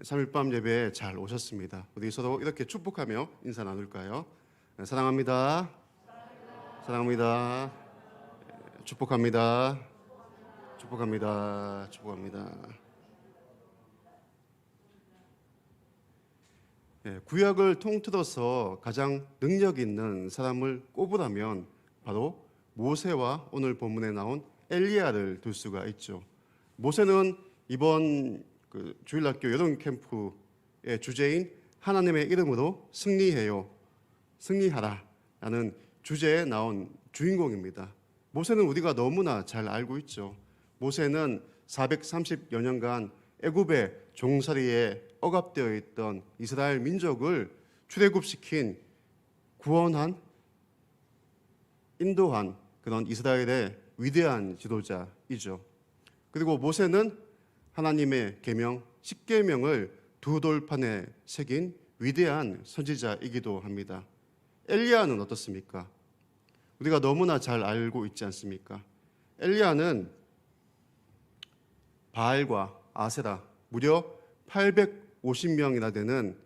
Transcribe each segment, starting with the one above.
3일밤 예배에 잘 오셨습니다. 서로 이렇게 축복하며 인사 나눌까요? 네, 사랑합니다. 사랑합니다. 네, 축복합니다. 축복합니다. 축복합니다. 예, 구약을 통틀어서 가장 능력 있는 사람을 꼽으라면 바로 모세와 오늘 본문에 나온 엘리야를 둘 수가 있죠. 모세는 이번 그 주일학교 여름 캠프의 주제인 하나님의 이름으로 승리해요, 승리하라 라는 주제에 나온 주인공입니다. 모세는 우리가 너무나 잘 알고 있죠. 모세는 430여 년간 애굽의 종살이에 억압되어 있던 이스라엘 민족을 출애굽시킨 구원한 인도한 그런 이스라엘의 위대한 지도자이죠. 그리고 모세는 하나님의 계명 십계명을 두 돌판에 새긴 위대한 선지자이기도 합니다. 엘리야는 어떻습니까? 우리가 너무나 잘 알고 있지 않습니까? 엘리야는 바알과 아세라 무려 850명이나 되는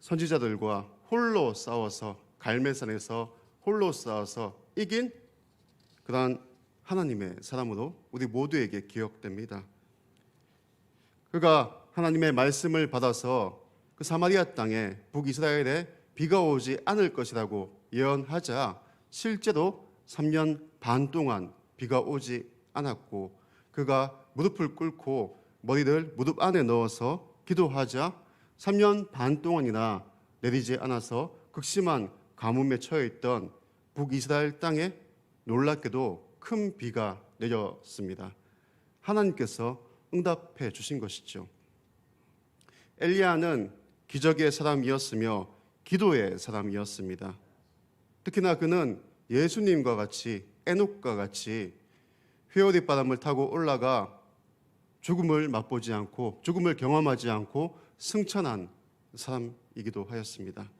선지자들과 홀로 싸워서 갈멜산에서 홀로 싸워서 이긴 그러한 하나님의 사람으로 우리 모두에게 기억됩니다. 그가 하나님의 말씀을 받아서 그 사마리아 땅에 북이스라엘에 비가 오지 않을 것이라고 예언하자 실제로 3년 반 동안 비가 오지 않았고 그가 무릎을 꿇고 머리를 무릎 안에 넣어서 기도하자 3년 반 동안이나 내리지 않아서 극심한 가뭄에 처해 있던 북이스라엘 땅에 놀랍게도 큰 비가 내렸습니다. 하나님께서 응답해 주신 것이죠. 엘리야는 기적의 사람이었으며 기도의 사람이었습니다. 특히나 그는 예수님과 같이 에녹과 같이 회오리 바람을 타고 올라가 죽음을 맛보지 않고 죽음을 경험하지 않고 승천한 사람이기도 하였습니다.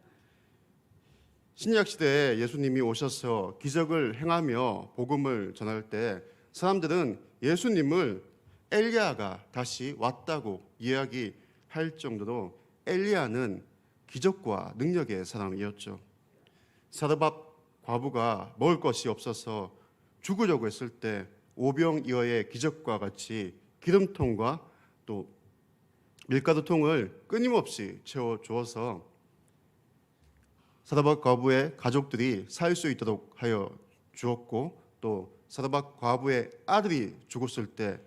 신약 시대에 예수님이 오셔서 기적을 행하며 복음을 전할 때 사람들은 예수님을 엘리야가 다시 왔다고 이야기할 정도로 엘리야는 기적과 능력의 사람이었죠. 사르밧 과부가 먹을 것이 없어서 죽으려고 했을 때 오병이어의 기적과 같이 기름통과 또 밀가루통을 끊임없이 채워 주어서 사르밧 과부의 가족들이 살 수 있도록 하여 주었고 또 사르밧 과부의 아들이 죽었을 때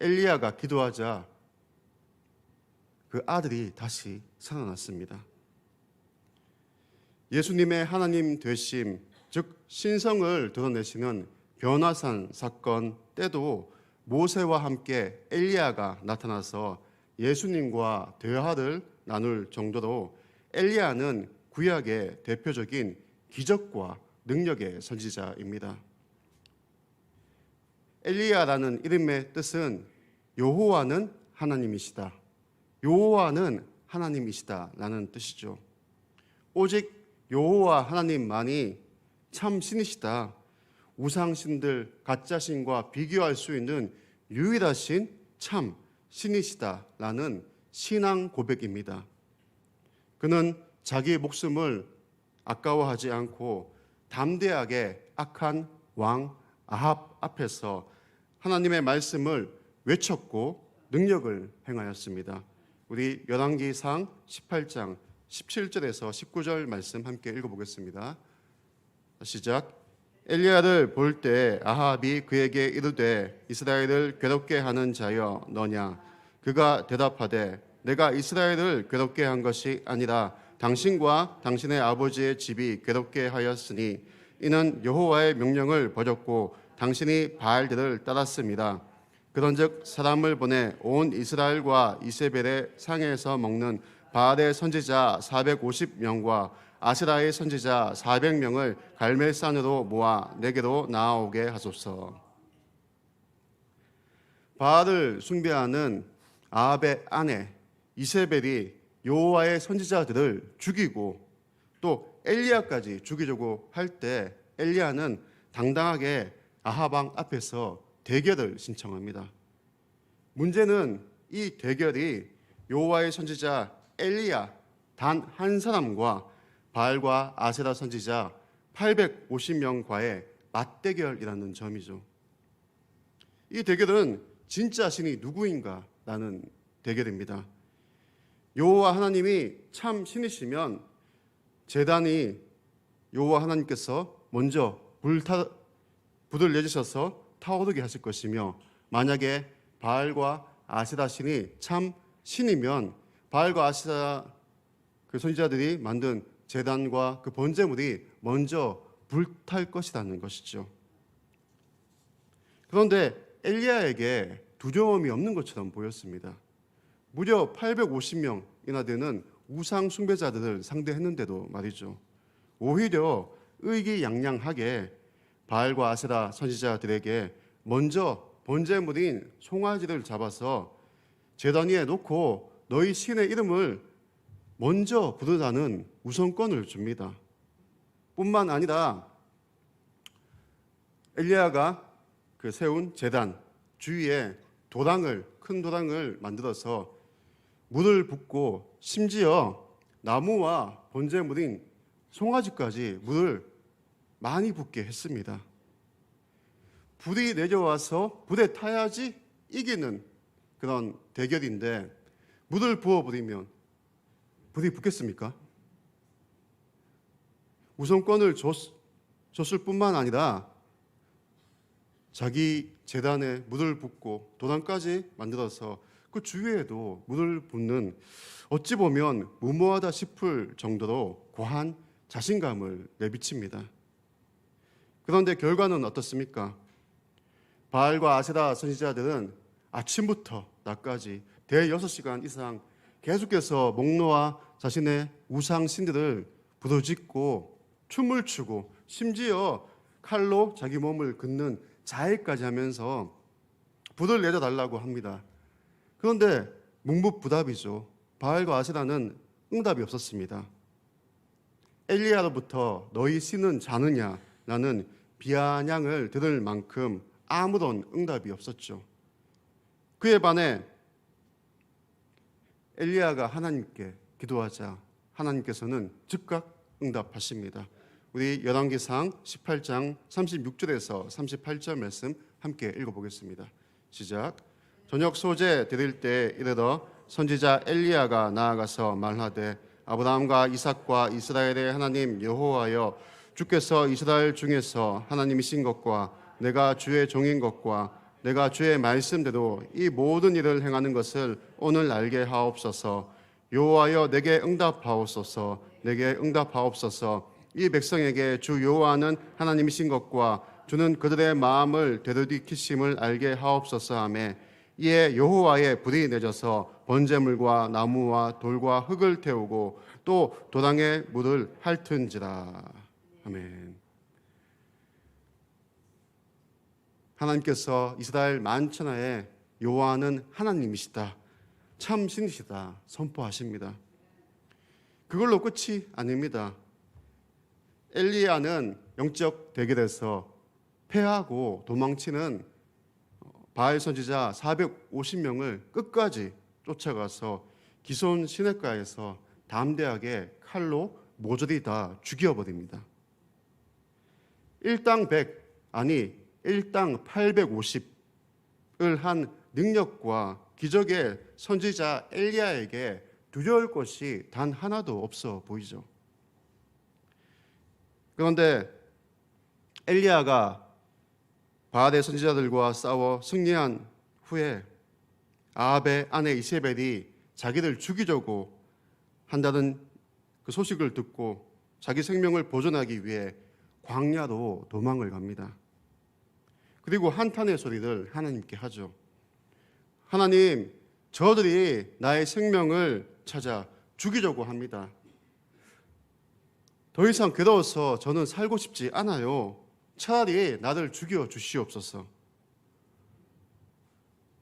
엘리야가 기도하자 그 아들이 다시 살아났습니다. 예수님의 하나님 되심, 즉 신성을 드러내시는 변화산 사건 때도 모세와 함께 엘리야가 나타나서 예수님과 대화를 나눌 정도로 엘리야는 구약의 대표적인 기적과 능력의 선지자입니다. 엘리야라는 이름의 뜻은 여호와는 하나님이시다. 여호와는 하나님이시다라는 뜻이죠. 오직 여호와 하나님만이 참 신이시다. 우상신들 가짜 신과 비교할 수 있는 유일하신 참 신이시다라는 신앙 고백입니다. 그는 자기 목숨을 아까워하지 않고 담대하게 악한 왕 아합 앞에서 하나님의 말씀을 외쳤고 능력을 행하였습니다. 우리 열왕기상 18장 17절에서 19절 말씀 함께 읽어보겠습니다. 시작. 엘리야를 볼 때 아합이 그에게 이르되 이스라엘을 괴롭게 하는 자여 너냐 그가 대답하되 내가 이스라엘을 괴롭게 한 것이 아니라 당신과 당신의 아버지의 집이 괴롭게 하였으니 이는 여호와의 명령을 버렸고 당신이 바알들을 따랐습니다. 그런즉 사람을 보내 온 이스라엘과 이세벨의 상에서 먹는 바알의 선지자 450명과 아스라의 선지자 400명을 갈멜산으로 모아 내게로 나아오게 하소서. 바알을 숭배하는 아합의 아내 이세벨이 여호와의 선지자들을 죽이고 또 엘리야까지 죽이려고 할 때 엘리야는 당당하게 아하방 앞에서 대결을 신청합니다. 문제는 이 대결이 여호와의 선지자 엘리야 단 한 사람과 바알과 아세라 선지자 850명과의 맞대결이라는 점이죠. 이 대결은 진짜 신이 누구인가라는 대결입니다. 여호와 하나님이 참 신이시면 제단이 여호와 하나님께서 먼저 불타 불을 내주셔서 타오르게 하실 것이며 만약에 바알과 아세라 신이 참 신이면 바알과 아세라 그 선지자들이 만든 제단과 그 번제물이 먼저 불탈 것이라는 것이죠. 그런데 엘리야에게 두려움이 없는 것처럼 보였습니다. 무려 850명이나 되는 우상 숭배자들을 상대했는데도 말이죠. 오히려 의기양양하게 바알과 아세라 선지자들에게 먼저 번제물인 송아지를 잡아서 제단 위에 놓고 너희 신의 이름을 먼저 부르라는 우선권을 줍니다. 뿐만 아니라 엘리야가 그 세운 제단 주위에 도랑을 큰 도랑을 만들어서 물을 붓고 심지어 나무와 번제물인 송아지까지 물을 많이 붓게 했습니다. 불이 내려와서 불에 타야지 이기는 그런 대결인데 물을 부어버리면 불이 붙겠습니까? 우선권을 줬, 줬을 뿐만 아니라 자기 재단에 물을 붓고 도단까지 만들어서 그 주위에도 물을 붓는 어찌 보면 무모하다 싶을 정도로 과한 자신감을 내비칩니다. 그런데 결과는 어떻습니까? 바알과 아세라 선지자들은 아침부터 낮까지 대여섯 시간 이상 계속해서 목 놓아 자신의 우상 신들을 부르짖고 춤을 추고 심지어 칼로 자기 몸을 긋는 자해까지 하면서 불을 내려달라고 합니다. 그런데 묵묵부답이죠. 바알과 아세라는 응답이 없었습니다. 엘리야로부터 너희 신은 자느냐라는 비아냥을 들을 만큼 아무런 응답이 없었죠. 그에 반해 엘리야가 하나님께 기도하자 하나님께서는 즉각 응답하십니다. 우리 열왕기상 18장 36절에서 38절 말씀 함께 읽어보겠습니다. 시작. 저녁 소재 드릴 때 이르러 선지자 엘리야가 나아가서 말하되 아브라함과 이삭과 이스라엘의 하나님 여호와여 주께서 이스라엘 중에서 하나님이신 것과 내가 주의 종인 것과 내가 주의 말씀대로 이 모든 일을 행하는 것을 오늘 알게 하옵소서. 여호와여 내게 응답하옵소서. 내게 응답하옵소서. 이 백성에게 주 여호와는 하나님이신 것과 주는 그들의 마음을 되돌이키심을 알게 하옵소서. 하매 이에 여호와의 불이 내져서 번제물과 나무와 돌과 흙을 태우고 또 도당의 물을 핥은지라 아멘. 하나님께서 이스라엘 만천하에 여호와는 하나님이시다. 참 신이시다. 선포하십니다. 그걸로 끝이 아닙니다. 엘리야는 영적 대결에서 패하고 도망치는 바알 선지자 450명을 끝까지 쫓아가서 기손 시내가에서 담대하게 칼로 모조리 다 죽여버립니다. 일당 100 아니 일당 850을 한 능력과 기적의 선지자 엘리야에게 두려울 것이 단 하나도 없어 보이죠. 그런데 엘리야가 바알의 선지자들과 싸워 승리한 후에 아합의 아내 이세벨이 자기를 죽이려고 한다는 그 소식을 듣고 자기 생명을 보존하기 위해 광야로 도망을 갑니다. 그리고 한탄의 소리를 하나님께 하죠. 하나님, 저들이 나의 생명을 찾아 죽이려고 합니다. 더 이상 괴로워서 저는 살고 싶지 않아요. 차라리 나를 죽여 주시옵소서.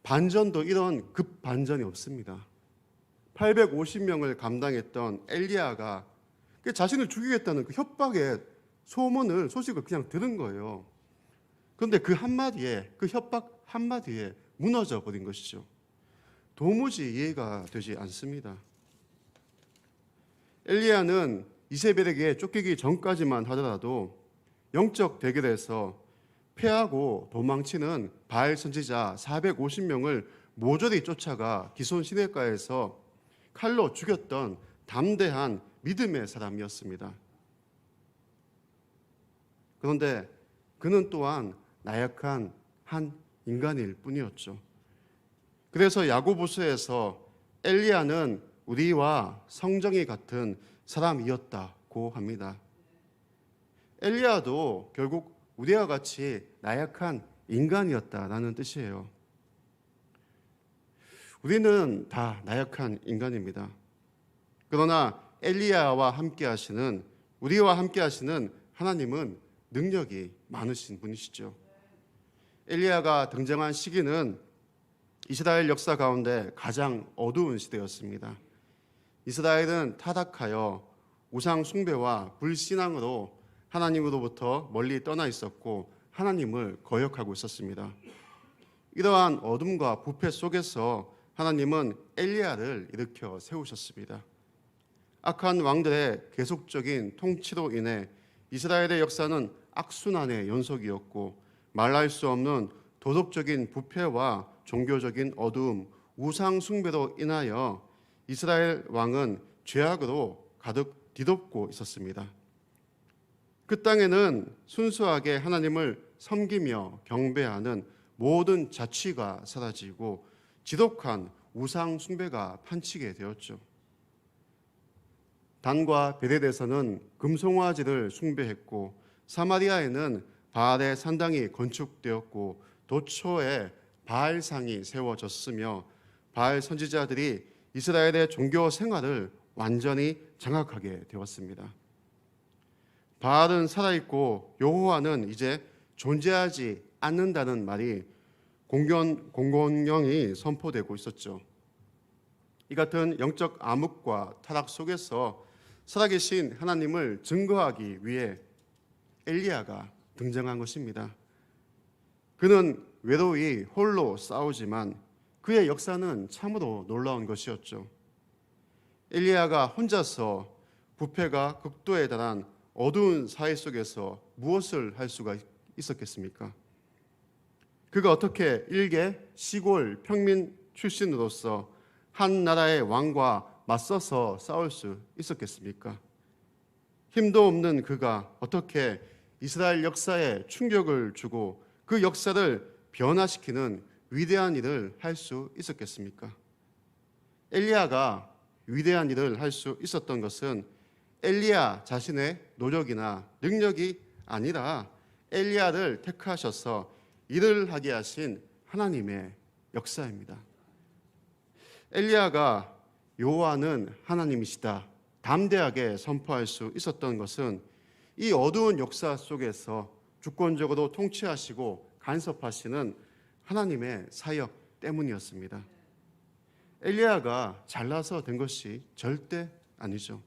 반전도 이런 급 반전이 없습니다. 850명을 감당했던 엘리야가 그 자신을 죽이겠다는 그 협박의 소문을 소식을 그냥 들은 거예요. 그런데 그 한마디에 그 협박 한마디에 무너져 버린 것이죠. 도무지 이해가 되지 않습니다. 엘리야는 이세벨에게 쫓기기 전까지만 하더라도 영적 대결에서 패하고 도망치는 바알 선지자 450명을 모조리 쫓아가 기손 시내가에서 칼로 죽였던 담대한 믿음의 사람이었습니다. 그런데 그는 또한 나약한 한 인간일 뿐이었죠. 그래서 야고보서에서 엘리야는 우리와 성정이 같은 사람이었다고 합니다. 엘리야도 결국 우리와 같이 나약한 인간이었다라는 뜻이에요. 우리는 다 나약한 인간입니다. 그러나 엘리야와 함께 하시는 우리와 함께 하시는 하나님은 능력이 많으신 분이시죠. 엘리야가 등장한 시기는 이스라엘 역사 가운데 가장 어두운 시대였습니다. 이스라엘은 타락하여 우상 숭배와 불신앙으로 하나님으로부터 멀리 떠나 있었고 하나님을 거역하고 있었습니다. 이러한 어둠과 부패 속에서 하나님은 엘리야를 일으켜 세우셨습니다. 악한 왕들의 계속적인 통치로 인해 이스라엘의 역사는 악순환의 연속이었고 말할 수 없는 도덕적인 부패와 종교적인 어두움, 우상 숭배로 인하여 이스라엘 왕은 죄악으로 가득 뒤덮고 있었습니다. 그 땅에는 순수하게 하나님을 섬기며 경배하는 모든 자취가 사라지고 지독한 우상 숭배가 판치게 되었죠. 단과 베델에서는 금송아지를 숭배했고 사마리아에는 바알의 산당이 건축되었고 도초에 바알상이 세워졌으며 바알 선지자들이 이스라엘의 종교 생활을 완전히 장악하게 되었습니다. 바알은 살아있고 여호와는 이제 존재하지 않는다는 말이 공견 공공령이 선포되고 있었죠. 이 같은 영적 암흑과 타락 속에서 살아계신 하나님을 증거하기 위해 엘리야가 등장한 것입니다. 그는 외로이 홀로 싸우지만 그의 역사는 참으로 놀라운 것이었죠. 엘리야가 혼자서 부패가 극도에 달한 어두운 사회 속에서 무엇을 할 수가 있었겠습니까? 그가 어떻게 일개 시골 평민 출신으로서 한 나라의 왕과 맞서서 싸울 수 있었겠습니까? 힘도 없는 그가 어떻게 이스라엘 역사에 충격을 주고 그 역사를 변화시키는 위대한 일을 할 수 있었겠습니까? 엘리야가 위대한 일을 할 수 있었던 것은 엘리야 자신의 노력이나 능력이 아니라 엘리야를 택하셔서 일을 하게 하신 하나님의 역사입니다. 엘리야가 여호와는 하나님이시다 담대하게 선포할 수 있었던 것은 이 어두운 역사 속에서 주권적으로 통치하시고 간섭하시는 하나님의 사역 때문이었습니다. 엘리야가 잘나서 된 것이 절대 아니죠.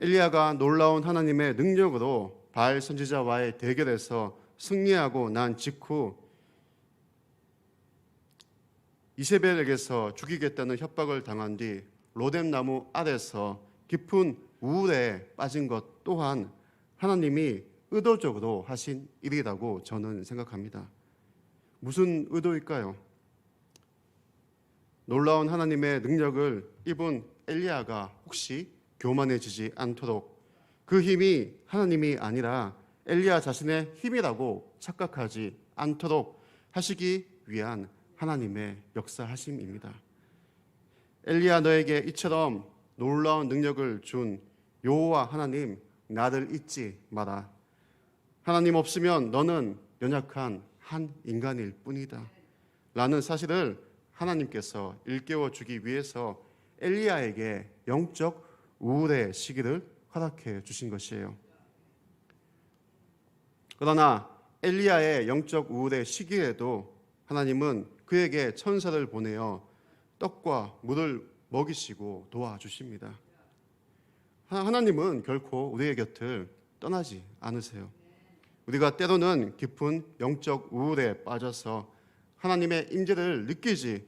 엘리야가 놀라운 하나님의 능력으로 바알 선지자와의 대결에서 승리하고 난 직후 이세벨에게서 죽이겠다는 협박을 당한 뒤 로뎀 나무 아래서 깊은 우울에 빠진 것 또한 하나님이 의도적으로 하신 일이라고 저는 생각합니다. 무슨 의도일까요? 놀라운 하나님의 능력을 입은 엘리야가 혹시 교만해지지 않도록 그 힘이 하나님이 아니라 엘리야 자신의 힘이라고 착각하지 않도록 하시기 위한 하나님의 역사하심입니다. 엘리야 너에게 이처럼 놀라운 능력을 준 여호와 하나님 나를 잊지 마라. 하나님 없으면 너는 연약한 한 인간일 뿐이다. 라는 사실을 하나님께서 일깨워 주기 위해서 엘리야에게 영적 우울의 시기를 허락해 주신 것이에요. 그러나 엘리야의 영적 우울의 시기에도 하나님은 그에게 천사를 보내어 떡과 물을 먹이시고 도와주십니다. 하나님은 결코 우리의 곁을 떠나지 않으세요. 우리가 때로는 깊은 영적 우울에 빠져서 하나님의 임재를 느끼지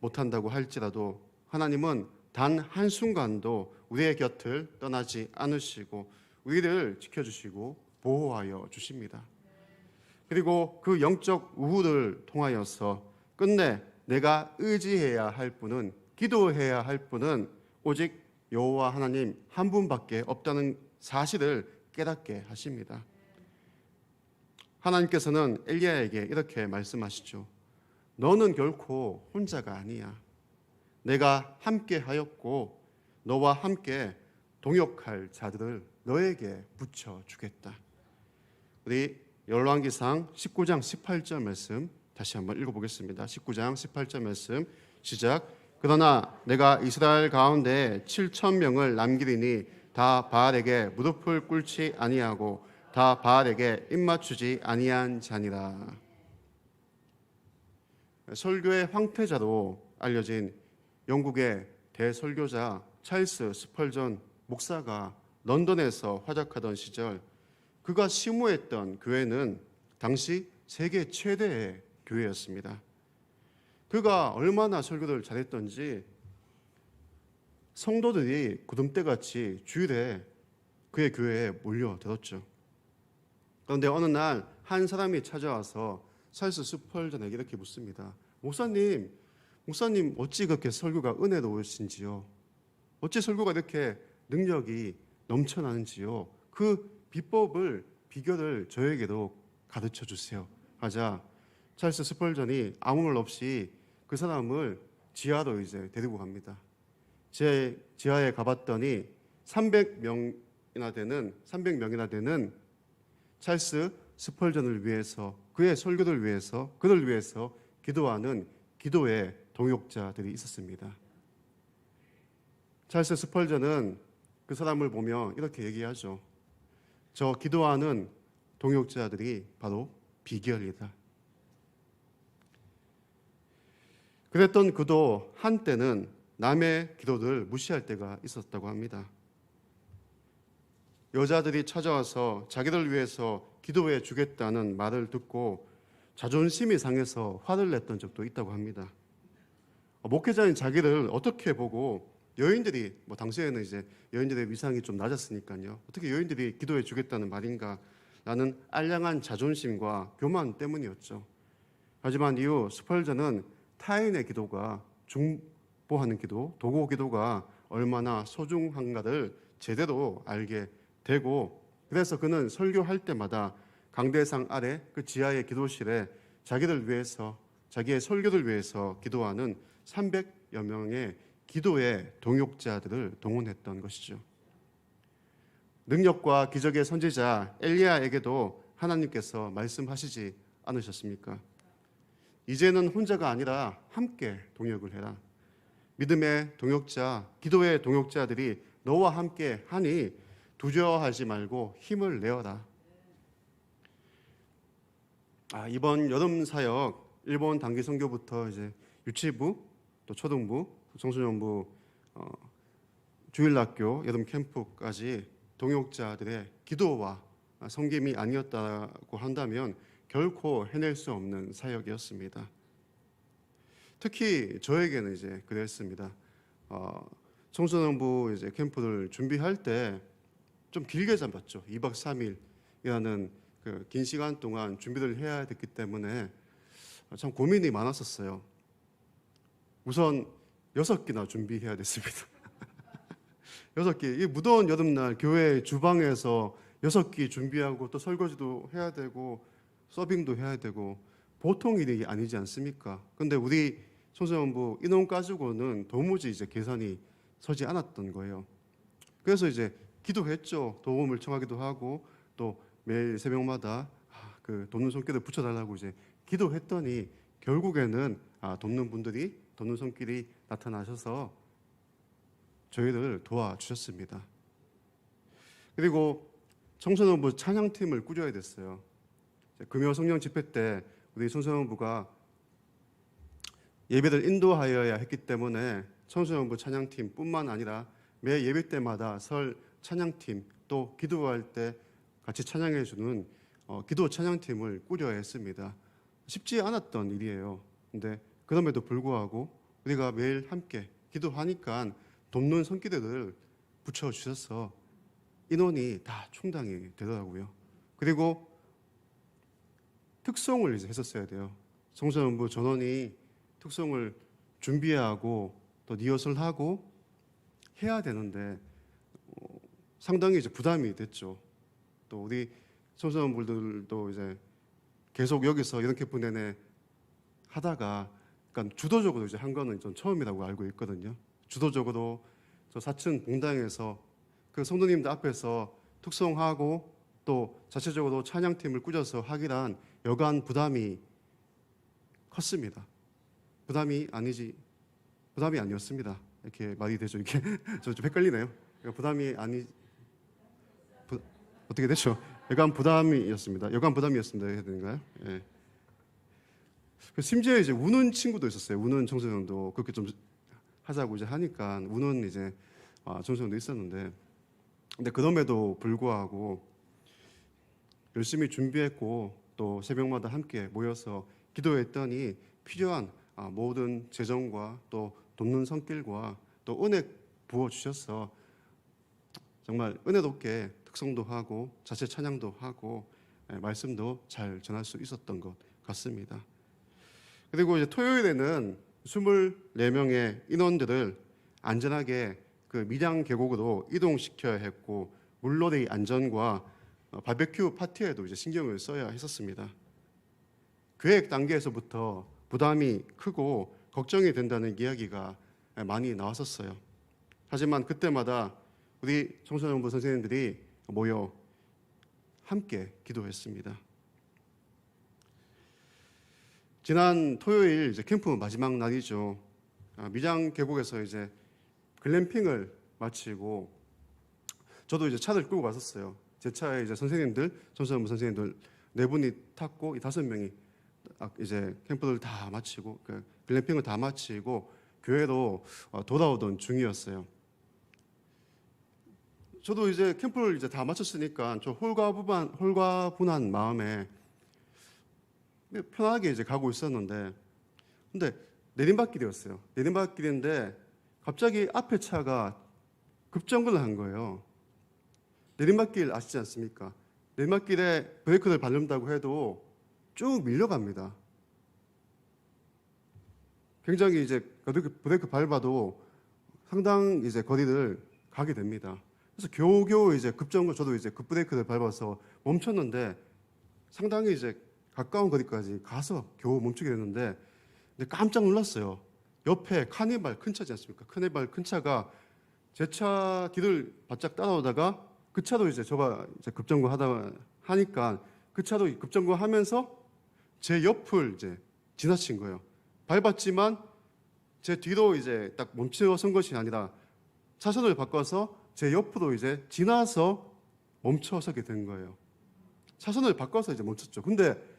못한다고 할지라도 하나님은 단 한순간도 우리의 곁을 떠나지 않으시고 우리를 지켜주시고 보호하여 주십니다. 그리고 그 영적 우후를 통하여서 끝내 내가 의지해야 할 분은 기도해야 할 분은 오직 여호와 하나님 한 분밖에 없다는 사실을 깨닫게 하십니다. 하나님께서는 엘리야에게 이렇게 말씀하시죠. 너는 결코 혼자가 아니야. 내가 함께 하였고 너와 함께 동역할 자들을 너에게 붙여 주겠다. 우리 열왕기상 19장 18절 말씀 다시 한번 읽어 보겠습니다. 19장 18절 말씀 시작. 그러나 내가 이스라엘 가운데 7천 명을 남기리니 다 바알에게 무릎을 꿇지 아니하고 다 바알에게 입맞추지 아니한 자니라. 설교의 황태자로 알려진 영국의 대설교자 찰스 스펄전 목사가 런던에서 활약하던 시절 그가 심우했던 교회는 당시 세계 최대의 교회였습니다. 그가 얼마나 설교를 잘했던지 성도들이 구름대같이 주일에 그의 교회에 몰려들었죠. 그런데 어느 날 한 사람이 찾아와서 찰스 스펄전에게 이렇게 묻습니다. 목사님, 목사님 어찌 그렇게 설교가 은혜로우신지요? 어찌 설교가 이렇게 능력이 넘쳐나는지요? 그 비법을 비결을 저에게도 가르쳐 주세요. 하자 찰스 스펄전이 아무 말 없이 그 사람을 지하로 이제 데리고 갑니다. 제 지하에 가봤더니 300명이나 되는 300명이나 되는 찰스 스펄전을 위해서 그의 설교를 위해서 그를 위해서 기도하는 기도의 동역자들이 있었습니다. 찰스 스펄전은 그 사람을 보며 이렇게 얘기하죠. 저 기도하는 동역자들이 바로 비결이다. 그랬던 그도 한때는 남의 기도를 무시할 때가 있었다고 합니다. 여자들이 찾아와서 자기를 위해서 기도해 주겠다는 말을 듣고 자존심이 상해서 화를 냈던 적도 있다고 합니다. 목회자인 자기를 어떻게 보고 여인들이 뭐 당시에는 이제 여인들의 위상이 좀 낮았으니까요. 어떻게 여인들이 기도해 주겠다는 말인가? 라는 알량한 자존심과 교만 때문이었죠. 하지만 이후 스펄전은 타인의 기도가 중보하는 기도, 도고 기도가 얼마나 소중한가를 제대로 알게 되고 그래서 그는 설교할 때마다 강대상 아래 그 지하의 기도실에 자기를 위해서 자기의 설교를 위해서 기도하는 300여 명의 기도의 동역자들을 동원했던 것이죠. 능력과 기적의 선지자 엘리야에게도 하나님께서 말씀하시지 않으셨습니까? 이제는 혼자가 아니라 함께 동역을 해라. 믿음의 동역자, 기도의 동역자들이 너와 함께 하니 두려워하지 말고 힘을 내어라. 아, 이번 여름 사역 일본 단기 선교부터 이제 유치부 또 초등부 청소년부 어, 주일학교 여름 캠프까지 동역자들의 기도와 성김이 아니었다고 한다면 결코 해낼 수 없는 사역이었습니다. 특히 저에게는 이제 그랬습니다. 어, 청소년부 이제 캠프를 준비할 때 좀 길게 잡았죠. 2박 3일이라는 그 긴 시간 동안 준비를 해야 됐기 때문에 참 고민이 많았었어요. 우선 여섯 끼나 준비해야 됐습니다. 여섯 끼. 이 무더운 여름날 교회 주방에서 여섯 끼 준비하고 또 설거지도 해야 되고 서빙도 해야 되고 보통 일이 아니지 않습니까? 근데 우리 청소년부 인원 가지고는 도무지 이제 계산이 서지 않았던 거예요. 그래서 이제 기도했죠. 도움을 청하기도 하고 또 매일 새벽마다 아, 그 돕는 손길을 붙여달라고 이제 기도했더니 결국에는 아, 돕는 분들이 돕는 손길이 나타나셔서 저희를 도와주셨습니다. 그리고 청소년부 찬양팀을 꾸려야 됐어요. 금요 성령 집회 때 우리 청소년부가 예배를 인도하여야 했기 때문에 청소년부 찬양팀뿐만 아니라 매 예배 때마다 설 찬양팀 또 기도할 때 같이 찬양해 주는 어, 기도 찬양팀을 꾸려야 했습니다. 쉽지 않았던 일이에요. 근데 그럼에도 불구하고 우리가 매일 함께 기도하니까 돕는 손길들을 붙여 주셔서 인원이 다 충당이 되더라고요. 그리고 특송을 이제 했었어야 돼요. 성전부 전원이 특송을 준비하고 또 리허설 하고 해야 되는데 어, 상당히 이제 부담이 됐죠. 또 우리 성전분들도 이제 계속 여기서 이렇게 분내내 하다가 그러니까 주도적으로 이제 한 거는 전 처음이라고 알고 있거든요. 주도적으로 저 사층 봉당에서 그 성도님들 앞에서 특송하고 또 자체적으로 찬양팀을 꾸려서 하기란 여간 부담이 컸습니다. 부담이 아니지 부담이 아니었습니다. 이렇게 말이 되죠. 이게 저 좀 헷갈리네요. 그러니까 부담이 아니 부, 어떻게 됐죠? 여간 부담이었습니다. 여간 부담이었습니다. 해야 되는가요? 예. 그 심지어 이제 우는 친구도 있었어요. 우는 청소년도 그렇게 좀 하자고 이제 하니까 우는 이제 아, 청소년도 있었는데 근데 그럼에도 불구하고 열심히 준비했고 또 새벽마다 함께 모여서 기도했더니 필요한 아, 모든 재정과 또 돕는 성길과 또 은혜 부어 주셔서 정말 은혜롭게 특성도 하고 자체 찬양도 하고 예, 말씀도 잘 전할 수 있었던 것 같습니다. 그리고 이제 토요일에는 24명의 인원들을 안전하게 그 밀양 계곡으로 이동시켜야 했고 물놀이 안전과 어, 바베큐 파티에도 이제 신경을 써야 했었습니다. 계획 단계에서부터 부담이 크고 걱정이 된다는 이야기가 많이 나왔었어요. 하지만 그때마다 우리 청소년부 선생님들이 모여 함께 기도했습니다. 지난 토요일 이제 캠프 마지막 날이죠. 아, 미장 계곡에서 이제 글램핑을 마치고 저도 이제 차를 끌고 갔었어요. 제 차에 이제 선생님들, 청소년부 선생님들 네 분이 탔고 이 다섯 명이 아, 이제 캠프를 다 마치고 그 글램핑을 다 마치고 교회로 어, 돌아오던 중이었어요. 저도 이제 캠프를 이제 다 마쳤으니까 좀 홀가분한 홀가분한 마음에 편하게 이제 가고 있었는데 근데 내림박길이었어요. 내림박길인데 갑자기 앞에 차가 급정거를 한 거예요. 내림박길 아시지 않습니까? 내림박길에 브레이크를 밟는다고 해도 쭉 밀려갑니다. 굉장히 이제 브레이크 밟아도 상당 이제 거리를 가게 됩니다. 그래서 겨우겨우 이제 급정거 저도 이제 급브레이크를 밟아서 멈췄는데 상당히 이제 가까운 거리까지 가서 겨우 멈추게 됐는데 깜짝 놀랐어요. 옆에 카니발 큰 차지 않습니까? 카니발 큰 차가 제 차 뒤를 바짝 따라오다가 그 차도 이제 저가 이제 급정거 하다 하니까 그 차도 급정거 하면서 제 옆을 이제 지나친 거예요. 밟았지만 제 뒤로 이제 딱 멈춰 선 것이 아니라 차선을 바꿔서 제 옆으로 이제 지나서 멈춰서게 된 거예요. 차선을 바꿔서 이제 멈췄죠. 근데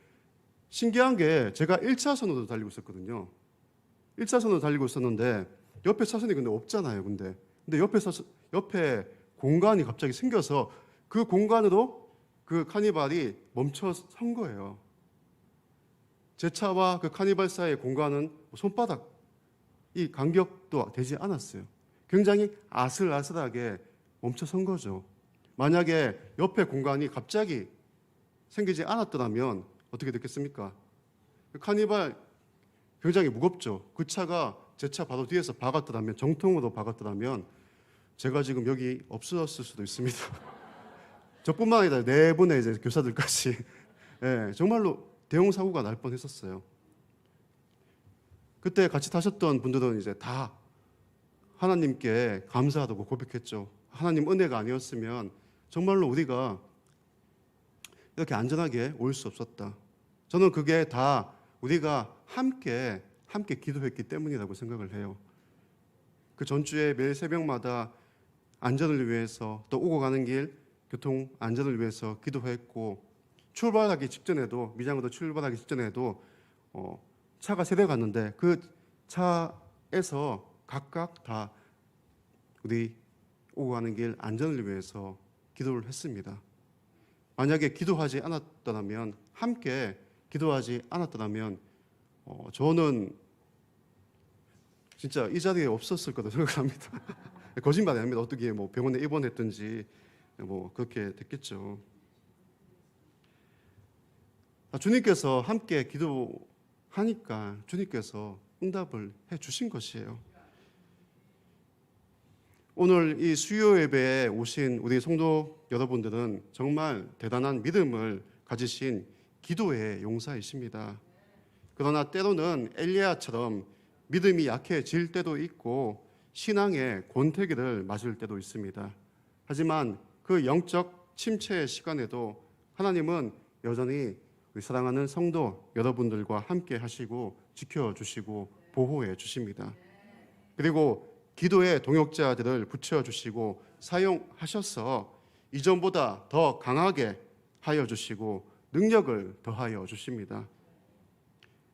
신기한 게 제가 1차선으로 달리고 있었거든요. 1차선으로 달리고 있었는데 옆에 차선이 근데 없잖아요. 근데 근데 옆에 차 옆에 공간이 갑자기 생겨서 그 공간으로 그 카니발이 멈춰 선 거예요. 제 차와 그 카니발 사이의 공간은 손바닥 이 간격도 되지 않았어요. 굉장히 아슬아슬하게 멈춰 선 거죠. 만약에 옆에 공간이 갑자기 생기지 않았더라면 어떻게 됐겠습니까? 그 카니발 굉장히 무겁죠. 그 차가 제 차 바로 뒤에서 박았더라면 정통으로 박았더라면 제가 지금 여기 없어졌을 수도 있습니다. 저뿐만 아니라 네 분의 이제 교사들까지 예, 정말로 대형 사고가 날 뻔했었어요. 그때 같이 타셨던 분들은 이제 다 하나님께 감사하다고 고백했죠. 하나님 은혜가 아니었으면 정말로 우리가 이렇게 안전하게 올 수 없었다. 저는 그게 다 우리가 함께 함께 기도했기 때문이라고 생각을 해요. 그 전주에 매일 새벽마다 안전을 위해서 또 오고 가는 길 교통 안전을 위해서 기도했고 출발하기 직전에도 미장으로 출발하기 직전에도 어, 차가 세대 갔는데 그 차에서 각각 다 우리 오고 가는 길 안전을 위해서 기도를 했습니다. 만약에 기도하지 않았더라면 함께 기도하지 않았더라면 어, 저는 진짜 이 자리에 없었을 거다 생각합니다. 거짓말 아닙니다. 어떻게 뭐 병원에 입원했든지 뭐 그렇게 됐겠죠. 아, 주님께서 함께 기도하니까 주님께서 응답을 해 주신 것이에요. 오늘 이 수요 예배에 오신 우리 성도 여러분들은 정말 대단한 믿음을 가지신 기도의 용사이십니다. 그러나 때로는 엘리야처럼 믿음이 약해질 때도 있고 신앙의 권태기를 맞을 때도 있습니다. 하지만 그 영적 침체의 시간에도 하나님은 여전히 사랑하는 성도 여러분들과 함께 하시고 지켜 주시고 보호해 주십니다. 그리고 기도의 동역자들을 붙여 주시고 사용하셔서 이전보다 더 강하게 하여 주시고 능력을 더하여 주십니다.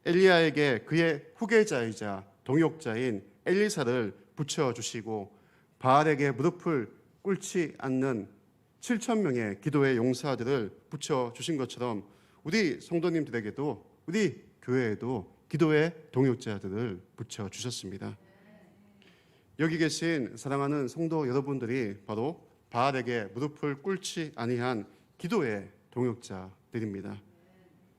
엘리야에게 그의 후계자이자 동역자인 엘리사를 붙여 주시고 바알에게 무릎을 꿇지 않는 7천 명의 기도의 용사들을 붙여 주신 것처럼 우리 성도님들에게도 우리 교회에도 기도의 동역자들을 붙여 주셨습니다. 여기 계신 사랑하는 성도 여러분들이 바로 바알에게 무릎을 꿇지 아니한 기도의 동역자들입니다.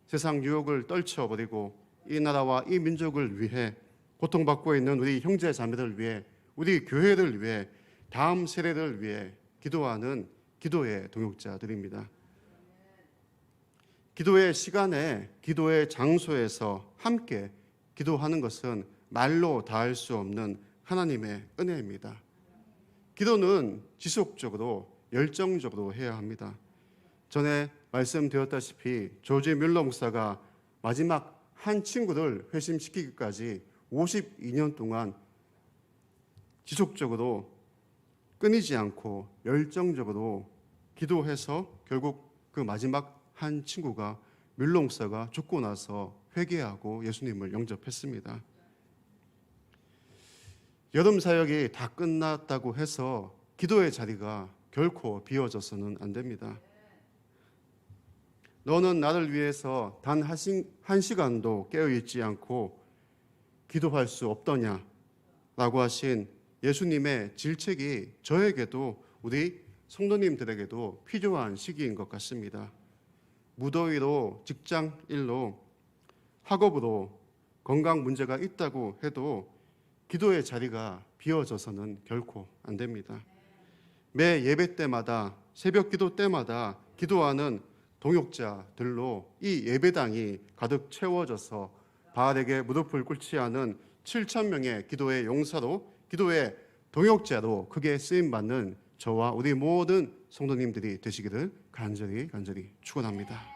세상 유혹을 떨쳐버리고 이 나라와 이 민족을 위해 고통받고 있는 우리 형제 자매들 위해 우리 교회를 위해 다음 세대를 위해 기도하는 기도의 동역자들입니다. 기도의 시간에 기도의 장소에서 함께 기도하는 것은 말로 다할 수 없는 하나님의 은혜입니다. 기도는 지속적으로 열정적으로 해야 합니다. 전에 말씀드렸다시피 조지 뮬러 목사가 마지막 한 친구를 회심시키기까지 52년 동안 지속적으로 끊이지 않고 열정적으로 기도해서 결국 그 마지막 한 친구가 뮬러 목사가 죽고 나서 회개하고 예수님을 영접했습니다. 여름 사역이 다 끝났다고 해서 기도의 자리가 결코 비워져서는 안 됩니다. 너는 나를 위해서 단 한 시간도 깨어 있지 않고 기도할 수 없더냐? 라고 하신 예수님의 질책이 저에게도 우리 성도님들에게도 필요한 시기인 것 같습니다. 무더위로 직장 일로 학업으로 건강 문제가 있다고 해도 기도의 자리가 비어져서는 결코 안 됩니다. 매 예배 때마다 새벽 기도 때마다 기도하는 동역자들로 이 예배당이 가득 채워져서 바알에게 무릎을 꿇지 않은 7천 명의 기도의 용사로 기도의 동역자로 크게 쓰임 받는 저와 우리 모든 성도님들이 되시기를 간절히 간절히 축원합니다.